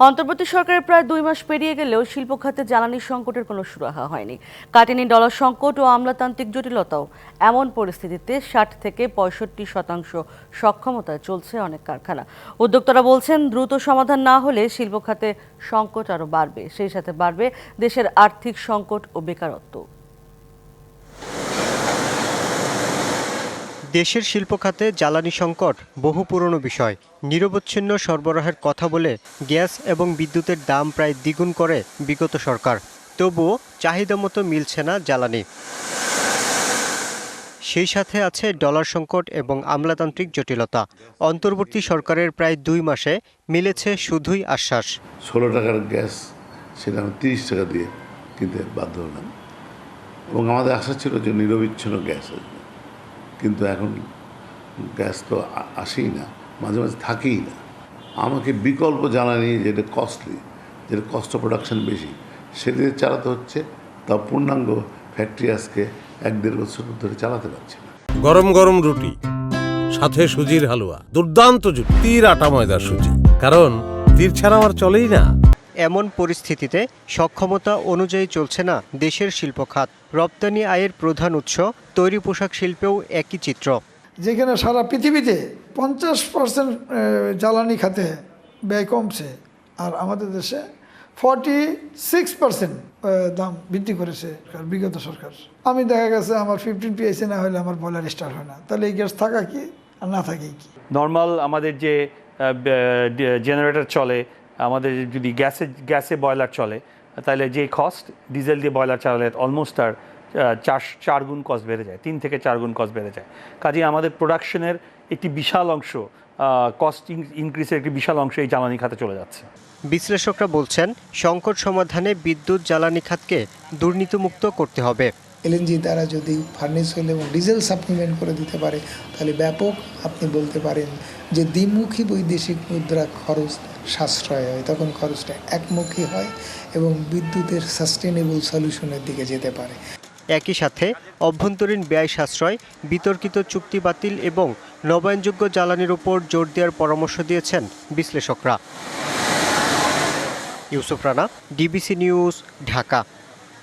অন্তর্বর্তী সরকারের প্রায় দুই মাস পেরিয়ে গেলেও শিল্প খাতে জ্বালানি সংকটের কোনো সুরাহা হয়নি। কাটেনি ডলার সংকট ও আমলাতান্ত্রিক জটিলতাও। এমন পরিস্থিতিতে ষাট থেকে পঁয়ষট্টি শতাংশ সক্ষমতায় চলছে অনেক কারখানা। উদ্যোক্তারা বলছেন, দ্রুত সমাধান না হলে শিল্প খাতে সংকট আরও বাড়বে। সেই সাথে বাড়বে দেশের আর্থিক সংকট ও বেকারত্ব। দেশের শিল্প খাতে জ্বালানি সংকট, বহু পুরনো বিষয়। নিরবচ্ছিন্ন সরবরাহের কথা বলে গ্যাস এবং বিদ্যুতের দাম প্রায় দ্বিগুণ করে বিগত সরকার। তবুও চাহিদা মতো মিলছে না জ্বালানি। সেই সাথে আছে ডলার সংকট এবং আমলাতান্ত্রিক জটিলতা। অন্তর্বর্তী সরকারের প্রায় দুই মাসে মিলেছে শুধুই আশ্বাস। ষোলো টাকার গ্যাস সেটা আমি তিরিশ টাকা দিয়ে কিনতে বাধ্য হলাম। এবং আমাদের আশা ছিল যে নিরবিচ্ছিন্ন গ্যাস আসবে কিন্তু এখন গ্যাস তো আসেই না, মাঝে মাঝে থাকেই না। আমাকে বিকল্প জ্বালানি যেটা কস্টলি যেটা কস্ট প্রোডাকশন বেশি সেদিকে চালাতে হচ্ছে, তা পূর্ণাঙ্গ ফ্যাক্টরি আজকে এক দেড় বছর ধরে চালাতে পারছে না। গরম গরম রুটি, সাথে সুজির হালুয়া, দুর্দান্ত জুটি, তীর আটা ময়দার সুজি। কারণ তীর ছাড়া আমার চলেই না। এমন পরিস্থিতিতে সক্ষমতা অনুযায়ী চলছে না দেশের শিল্প খাত। রপ্তানি আয়ের প্রধান উৎস তৈরি পোশাক শিল্পেও একই চিত্র। যেখানে সারা পৃথিবীতে পঞ্চাশ পার্সেন্ট জ্বালানি খাতে ব্যয় কমছে আর আমাদের দেশে ফর্টি সিক্স পার্সেন্ট দাম বৃদ্ধি করেছে বিগত সরকার। আমি দেখা গেছে আমার ফিফটিন পিএসি না হলে আমার বয়লার স্টার্ট হয় না। তাহলে এই গ্যাস থাকা কি আর না থাকে কি? নর্মাল আমাদের যে জেনারেটর চলে আমাদের যদি গ্যাসে গ্যাসে বয়লার চলে, তাহলে যে কস্ট ডিজেল দিয়ে বয়লার চালালে অলমোস্ট আর চার চার গুণ কস্ট বেড়ে যায়, তিন থেকে চার গুণ কস্ট বেড়ে যায়। কাজে আমাদের প্রোডাকশনের একটি বিশাল অংশ কস্ট ইনক্রিজের একটি বিশাল অংশ এই জ্বালানি খাতে চলে যাচ্ছে। বিশ্লেষকরা বলছেন, সংকট সমাধানে বিদ্যুৎ, জ্বালানি খাতকে দুর্নীতিমুক্ত করতে হবে। এলএনজি দ্বারা যদি ফার্নেস হইলে এবং ডিজেল সাপ্লিমেন্ট করে দিতে পারে, তাহলে ব্যাপক আপনি বলতে পারেন যে দ্বিমুখী বৈদেশিক মুদ্রা খরচ সাশ্রয় হয়। তখন খরচটা একমুখী হয় এবং বিদ্যুতের সাস্টেনেবল সলিউশনের দিকে যেতে পারে। একই সাথে অভ্যন্তরীণ ব্যয় সাশ্রয়, বিতর্কিত চুক্তি বাতিল এবং নবায়নযোগ্য জ্বালানির উপর জোর দেওয়ার পরামর্শ দিয়েছেন বিশ্লেষকরা। Yusuf Rana, DBC news, Dhaka.